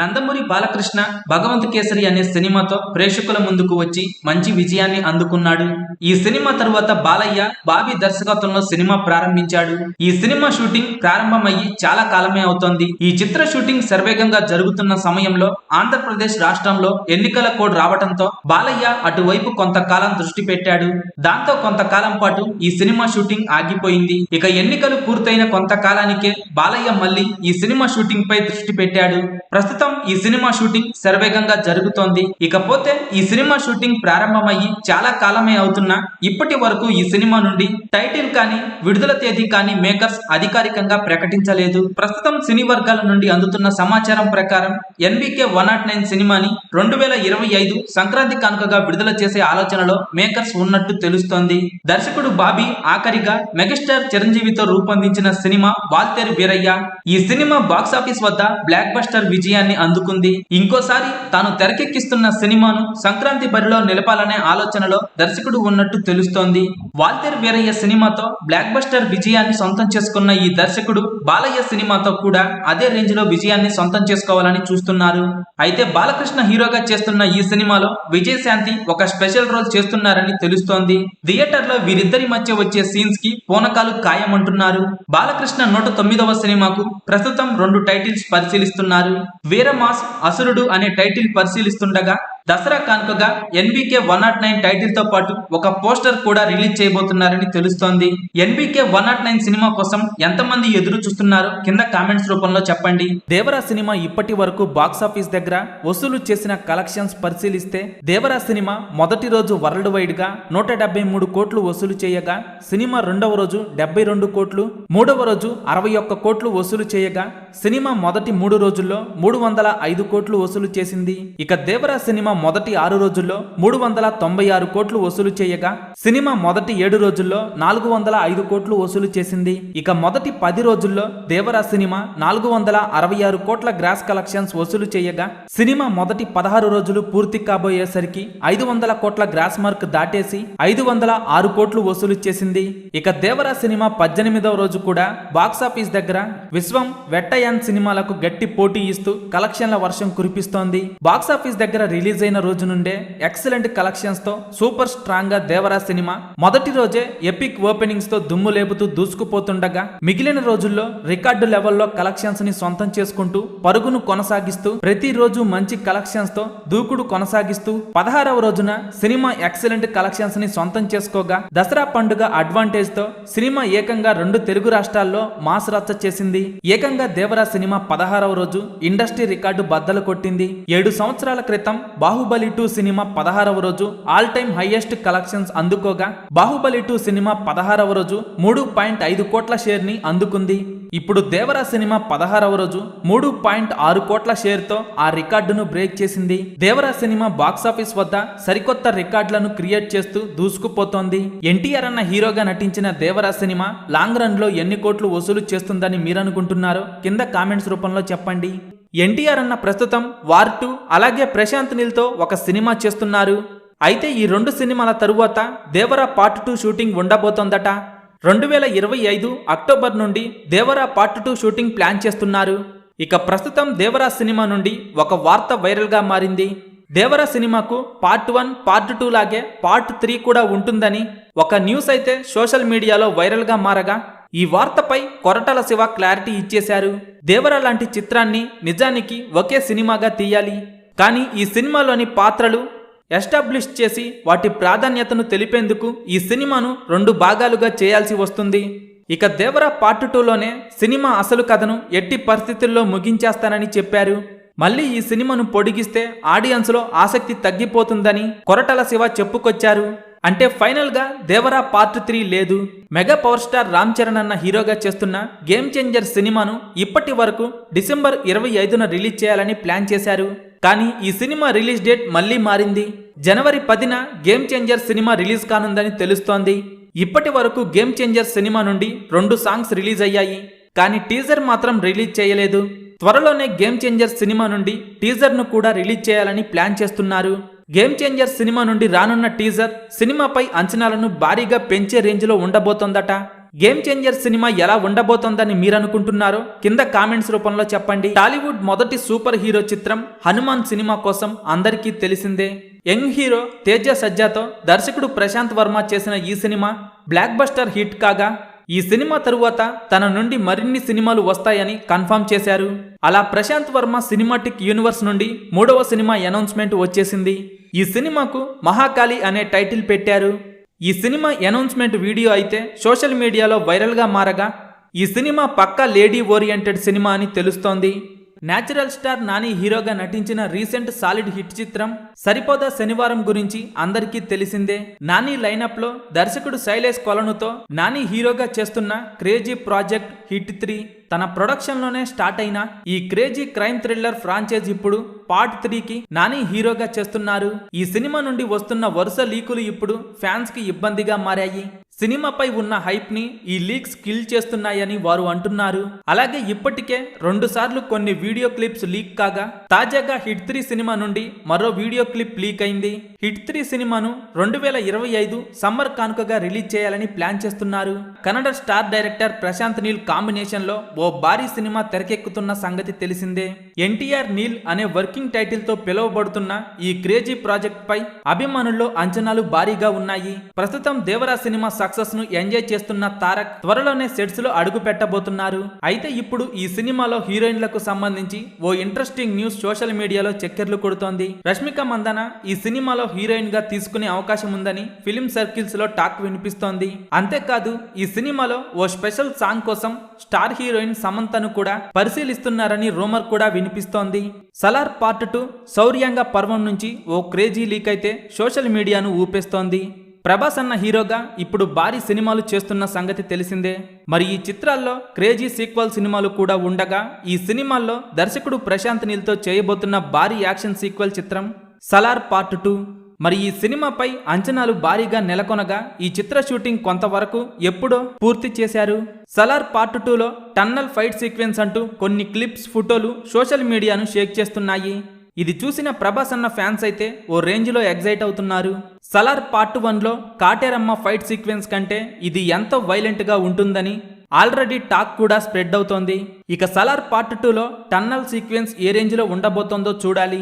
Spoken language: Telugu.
నందమూరి బాలకృష్ణ భగవంత్ కేసరి అనే సినిమాతో ప్రేక్షకుల ముందుకు వచ్చి మంచి విజయాన్ని అందుకున్నాడు. ఈ సినిమా తరువాత బాలయ్య బాబీ దర్శకత్వంలో సినిమా ప్రారంభించాడు. ఈ సినిమా షూటింగ్ ప్రారంభమయ్యి చాలా కాలమే అవుతోంది. ఈ చిత్ర షూటింగ్ సర్వేగంగా జరుగుతున్న సమయంలో ఆంధ్రప్రదేశ్ రాష్ట్రంలో ఎన్నికల కోడ్ రావడంతో బాలయ్య అటువైపు కొంతకాలం దృష్టి పెట్టాడు. దాంతో కొంతకాలం పాటు ఈ సినిమా షూటింగ్ ఆగిపోయింది. ఇక ఎన్నికలు పూర్తయిన కొంతకాలానికే బాలయ్య మళ్ళీ ఈ సినిమా షూటింగ్ పై దృష్టి పెట్టాడు. ప్రస్తుతం ఈ సినిమా షూటింగ్ శరవేగంగా జరుగుతోంది. ఇకపోతే ఈ సినిమా షూటింగ్ ప్రారంభమయ్యి చాలా కాలమే అవుతున్నా ఇప్పటి వరకు ఈ సినిమా నుండి టైటిల్ కానీ విడుదల తేదీ కానీ మేకర్స్ అధికారికంగా ప్రకటించలేదు. ప్రస్తుతం సినీ వర్గాల నుండి అందుతున్న సమాచారం ప్రకారం ఎన్బికే వన్ నాట్ నైన్ సినిమాని రెండు వేల ఇరవై ఐదు సంక్రాంతి కానుకగా విడుదల చేసే ఆలోచనలో మేకర్స్ ఉన్నట్టు తెలుస్తోంది. దర్శకుడు బాబీ ఆఖరిగా మెగాస్టార్ చిరంజీవితో రూపొందించిన సినిమా వాల్తేరు వీరయ్య. ఈ సినిమా బాక్సాఫీస్ వద్ద బ్లాక్ బస్టర్ విజయాన్ని అందుకుంది. ఇంకోసారి తాను తెరకెక్కిస్తున్న సినిమాను సంక్రాంతి బరిలో నిలపాలనే ఆలోచనలో దర్శకుడు ఉన్నట్టు తెలుస్తోంది. వాల్తేర్ వీరయ్య సినిమాతో బ్లాక్ బస్టర్ విజయాన్ని సొంతం చేసుకున్న ఈ దర్శకుడు బాలయ్య సినిమాతో కూడా అదే రేంజ్లో విజయాన్ని సొంతం చేసుకోవాలని చూస్తున్నారు. అయితే బాలకృష్ణ హీరోగా చేస్తున్న ఈ సినిమాలో విజయశాంతి ఒక స్పెషల్ రోల్ చేస్తున్నారని తెలుస్తోంది. థియేటర్లో వీరిద్దరి మధ్య వచ్చే సీన్స్కి పూనకాలు ఖాయమంటున్నారు. బాలకృష్ణ నూట తొమ్మిదవ సినిమాకు ప్రస్తుతం రెండు టైటిల్స్ పరిశీలిస్తున్నారు. వీరమాస్ అసురుడు అనే టైటిల్ పరిశీలిస్తుండగా దసరా కానుకగా ఎన్బీకే వన్ నాట్ నైన్ టైటిల్తో పాటు ఒక పోస్టర్ కూడా రిలీజ్ చేయబోతున్నారని తెలుస్తోంది. NBK one not nine cinema కోసం ఎంతమంది ఎదురు చూస్తున్నారో కింద కామెంట్స్ రూపంలో చెప్పండి. దేవరా సినిమా ఇప్పటి వరకు బాక్సాఫీస్ దగ్గర వసూలు చేసిన కలెక్షన్స్ పరిశీలిస్తే దేవరా సినిమా మొదటి రోజు వరల్డ్ వైడ్గా నూట డెబ్బై మూడు కోట్లు వసూలు చేయగా సినిమా రెండవ రోజు డెబ్బై రెండు కోట్లు మూడవ రోజు అరవై ఒక్క కోట్లు వసూలు చేయగా సినిమా మొదటి మూడు రోజుల్లో మూడు వందల ఐదు కోట్లు వసూలు చేసింది. ఇక దేవరా సినిమా మొదటి ఆరు రోజుల్లో మూడు వందల తొంభై ఆరు కోట్లు వసూలు చేయగా సినిమా మొదటి ఏడు రోజుల్లో నాలుగు వందల ఐదు కోట్లు వసూలు చేసింది. ఇక మొదటి పది రోజుల్లో దేవరా సినిమా నాలుగు వందల అరవై ఆరు కోట్ల గ్రాస్ కలెక్షన్స్ వసూలు చేయగా సినిమా మొదటి పదహారు రోజులు పూర్తి కాబోయేసరికి ఐదు వందల కోట్ల గ్రాస్ మార్క్ దాటేసి ఐదు వందల ఆరు కోట్లు వసూలు చేసింది. ఇక దేవరా సినిమా పద్దెనిమిదవ రోజు కూడా బాక్సాఫీస్ దగ్గర విశ్వం వెట్టయాన్ సినిమాలకు గట్టి పోటీ ఇస్తూ కలెక్షన్ల వర్షం కురిపిస్తోంది. బాక్సాఫీస్ దగ్గర రిలీజ్ అయిన రోజు నుండే ఎక్సలెంట్ కలెక్షన్స్తో సూపర్ స్ట్రాంగ్గా దేవరా సినిమా మొదటి రోజే ఎపిక్ ఓపెనింగ్స్తో దుమ్ము లేపుతూ దూసుకుపోతుండగా మిగిలిన రోజుల్లో రికార్డు లెవెల్లో కలెక్షన్స్ని సొంతం చేసుకుంటూ పరుగును కొనసాగిస్తూ ప్రతిరోజు మంచి కలెక్షన్స్తో దూకుడు కొనసాగిస్తూ పదహారవ రోజున సినిమా ఎక్సలెంట్ కలెక్షన్స్ని సొంతం చేసుకోగా దసరా పండుగ అడ్వాంటేజ్తో సినిమా ఏకంగా రెండు తెలుగు రాష్ట్రాల్లో మాస్ రచ్చ చేసింది. ఏకంగా దేవరా సినిమా పదహారవ రోజు ఇండస్ట్రీ రికార్డు బద్దలు కొట్టింది. ఏడు సంవత్సరాల క్రితం బాహుబలి టూ సినిమా పదహారవ రోజు ఆల్ టైమ్ హైయెస్ట్ కలెక్షన్స్ అందుకోగా బాహుబలి టూ సినిమా పదహారవ రోజు మూడు పాయింట్ ఐదు కోట్ల షేర్ని అందుకుంది. ఇప్పుడు దేవరా సినిమా పదహారవ రోజు మూడు పాయింట్ ఆరు కోట్ల షేర్తో ఆ రికార్డును బ్రేక్ చేసింది. దేవరా సినిమా బాక్సాఫీస్ వద్ద సరికొత్త రికార్డులను క్రియేట్ చేస్తూ దూసుకుపోతోంది. ఎన్టీఆర్ అన్న హీరోగా నటించిన దేవరా సినిమా లాంగ్ రన్లో ఎన్ని కోట్లు వసూలు చేస్తుందని మీరనుకుంటున్నారో కింద కామెంట్స్ రూపంలో చెప్పండి. ఎన్టీఆర్ అన్న ప్రస్తుతం వార్ టూ అలాగే ప్రశాంత్ నీల్తో ఒక సినిమా చేస్తున్నారు. అయితే ఈ రెండు సినిమాల తరువాత దేవరా పార్ట్ టూ షూటింగ్ ఉండబోతోందట. రెండు వేల ఇరవై ఐదు అక్టోబర్ నుండి Devara part two shooting plan చేస్తున్నారు. ఇక ప్రస్తుతం దేవరా సినిమా నుండి ఒక వార్త వైరల్గా మారింది. దేవరా సినిమాకు పార్ట్ వన్ పార్ట్ టూ లాగే పార్ట్ త్రీ కూడా ఉంటుందని ఒక న్యూస్ అయితే సోషల్ మీడియాలో వైరల్గా మారగా ఈ వార్తపై కొరటాల శివ క్లారిటీ ఇచ్చేశారు. దేవర లాంటి చిత్రాన్ని నిజానికి ఒకే సినిమాగా తీయాలి. కానీ ఈ సినిమాలోని పాత్రలు ఎస్టాబ్లిష్ చేసి వాటి ప్రాధాన్యతను తెలిపేందుకు ఈ సినిమాను రెండు భాగాలుగా చేయాల్సి వస్తుంది. ఇక దేవర పార్ట్ టూలోనే సినిమా అసలు కథను ఎట్టి పరిస్థితుల్లో ముగించేస్తానని చెప్పారు. మళ్ళీ ఈ సినిమాను పొడిగిస్తే ఆడియన్స్లో ఆసక్తి తగ్గిపోతుందని కొరటల శివ చెప్పుకొచ్చారు. అంటే ఫైనల్గా దేవరా పార్ట్ త్రీ లేదు. Mega power star Ram Charan అన్న హీరోగా చేస్తున్న గేమ్ చేంజర్ సినిమాను ఇప్పటి వరకు డిసెంబర్ ఇరవై ఐదున రిలీజ్ చేయాలని ప్లాన్ చేశారు. కానీ ఈ సినిమా రిలీజ్ డేట్ మళ్ళీ మారింది. జనవరి పదిన గేమ్ చేంజర్ సినిమా రిలీజ్ కానుందని తెలుస్తోంది. ఇప్పటి వరకు గేమ్ చేంజర్ సినిమా నుండి రెండు సాంగ్స్ రిలీజ్ అయ్యాయి. కానీ టీజర్ మాత్రం రిలీజ్ చేయలేదు. త్వరలోనే గేమ్ చేంజర్ సినిమా నుండి టీజర్ను కూడా రిలీజ్ చేయాలని ప్లాన్ చేస్తున్నారు. గేమ్ చేంజర్ సినిమా నుండి రానున్న టీజర్ సినిమాపై అంచనాలను భారీగా పెంచే రేంజ్లో ఉండబోతోందట. గేమ్ చేంజర్ సినిమా ఎలా ఉండబోతోందని మీరు అనుకుంటున్నారో కింద కామెంట్స్ రూపంలో చెప్పండి. టాలీవుడ్ మొదటి సూపర్ హీరో చిత్రం హనుమాన్ సినిమా కోసం అందరికీ తెలిసిందే. యంగ్ హీరో తేజ సజ్జాతో దర్శకుడు ప్రశాంత్ వర్మ చేసిన ఈ సినిమా బ్లాక్ బస్టర్ హిట్ కాగా ఈ సినిమా తరువాత తన నుండి మరిన్ని సినిమాలు వస్తాయని కన్ఫర్మ్ చేశారు. అలా ప్రశాంత్ వర్మ సినిమాటిక్ యూనివర్స్ నుండి మూడవ సినిమా అనౌన్స్మెంట్ వచ్చేసింది. ఈ సినిమాకు మహాకాళి అనే టైటిల్ పెట్టారు. ఈ సినిమా అనౌన్స్మెంట్ వీడియో అయితే సోషల్ మీడియాలో వైరల్గా మారగా ఈ సినిమా పక్కా లేడీ ఓరియంటెడ్ సినిమా అని తెలుస్తోంది. న్యాచురల్ స్టార్ నాని హీరోగా నటించిన రీసెంట్ సాలిడ్ హిట్ చిత్రం సరిపోదా శనివారం గురించి అందరికీ తెలిసిందే. నాని లైనప్లో దర్శకుడు శైలేష్ కొలనుతో నాని హీరోగా చేస్తున్న క్రేజీ ప్రాజెక్ట్ హిట్ త్రీ తన ప్రొడక్షన్లోనే స్టార్ట్ అయిన ఈ క్రేజీ క్రైమ్ థ్రిల్లర్ ఫ్రాంచైజ్ ఇప్పుడు పార్ట్ త్రీకి నాని హీరోగా చేస్తున్నారు. ఈ సినిమా నుండి వస్తున్న వరుస లీకులు ఇప్పుడు ఫ్యాన్స్కి ఇబ్బందిగా మారాయి. సినిమాపై ఉన్న హైప్ని ఈ లీక్స్ కిల్ చేస్తున్నాయని వారు అంటున్నారు. అలాగే ఇప్పటికే రెండు సార్లు కొన్ని వీడియో క్లిప్స్ లీక్ కాగా తాజాగా హిట్ త్రీ సినిమా నుండి మరో వీడియో క్లిప్ లీక్ అయింది. హిట్ త్రీ సినిమాను రెండు వేల ఇరవై ఐదు సమ్మర్ కానుకగా రిలీజ్ చేయాలని ప్లాన్ చేస్తున్నారు. కన్నడ స్టార్ డైరెక్టర్ ప్రశాంత్ నీల్ కాంబినేషన్లో ఓ భారీ సినిమా తెరకెక్కుతున్న సంగతి తెలిసిందే. ఎన్టీఆర్ నీల్ అనే వర్కింగ్ టైటిల్తో పిలువబడుతున్న ఈ క్రేజీ ప్రాజెక్ట్ పై అభిమానుల్లో అంచనాలు భారీగా ఉన్నాయి. ప్రస్తుతం దేవరా సినిమా సక్సెస్ను ఎంజాయ్ చేస్తున్న తారక్ త్వరలోనే సెట్స్లో అడుగు పెట్టబోతున్నారు అయితే ఇప్పుడు ఈ సినిమాలో హీరోయిన్లకు సంబంధించి ఓ ఇంట్రెస్టింగ్ న్యూస్ సోషల్ మీడియాలో చక్కెర్లు కొడుతోంది. రష్మిక మందన ఈ సినిమాలో హీరోయిన్గా తీసుకునే అవకాశం ఉందని ఫిలిం సర్కిల్స్లో టాక్ వినిపిస్తోంది. అంతేకాదు ఈ సినిమాలో ఓ స్పెషల్ సాంగ్ కోసం స్టార్ హీరోయిన్ సమంతను కూడా పరిశీలిస్తున్నారని రూమర్ కూడా వినిపిస్తోంది. సలార్ పార్ట్ టూ శౌర్యంగా పర్వం నుంచి ఓ క్రేజీ లీక్ అయితే సోషల్ మీడియాను ఊపేస్తోంది. ప్రభాస్ అన్న హీరోగా ఇప్పుడు భారీ సినిమాలు చేస్తున్న సంగతి తెలిసిందే. మరి ఈ చిత్రాల్లో క్రేజీ సీక్వల్ సినిమాలు కూడా ఉండగా ఈ సినిమాల్లో దర్శకుడు ప్రశాంత్ నీల్తో చేయబోతున్న భారీ యాక్షన్ సీక్వల్ చిత్రం సలార్ పార్ట్ టూ. మరి ఈ సినిమాపై అంచనాలు భారీగా నెలకొనగా ఈ చిత్ర షూటింగ్ కొంతవరకు ఎప్పుడో పూర్తి చేశారు. సలార్ పార్ట్ టూలో టన్నల్ ఫైట్ సీక్వెన్స్ అంటూ కొన్ని క్లిప్స్ ఫోటోలు సోషల్ మీడియాను షేక్ చేస్తున్నాయి. ఇది చూసిన ప్రభాస్ అన్న ఫ్యాన్స్ అయితే ఓ రేంజ్లో ఎగ్జైట్ అవుతున్నారు. సలార్ పార్ట్ వన్లో కాటేరమ్మ ఫైట్ సీక్వెన్స్ కంటే ఇది ఎంతో వైలెంట్గా ఉంటుందని ఆల్రెడీ టాక్ కూడా స్ప్రెడ్ అవుతోంది. ఇక సలార్ పార్ట్ టూలో టన్నల్ సీక్వెన్స్ ఏ రేంజ్లో ఉండబోతోందో చూడాలి.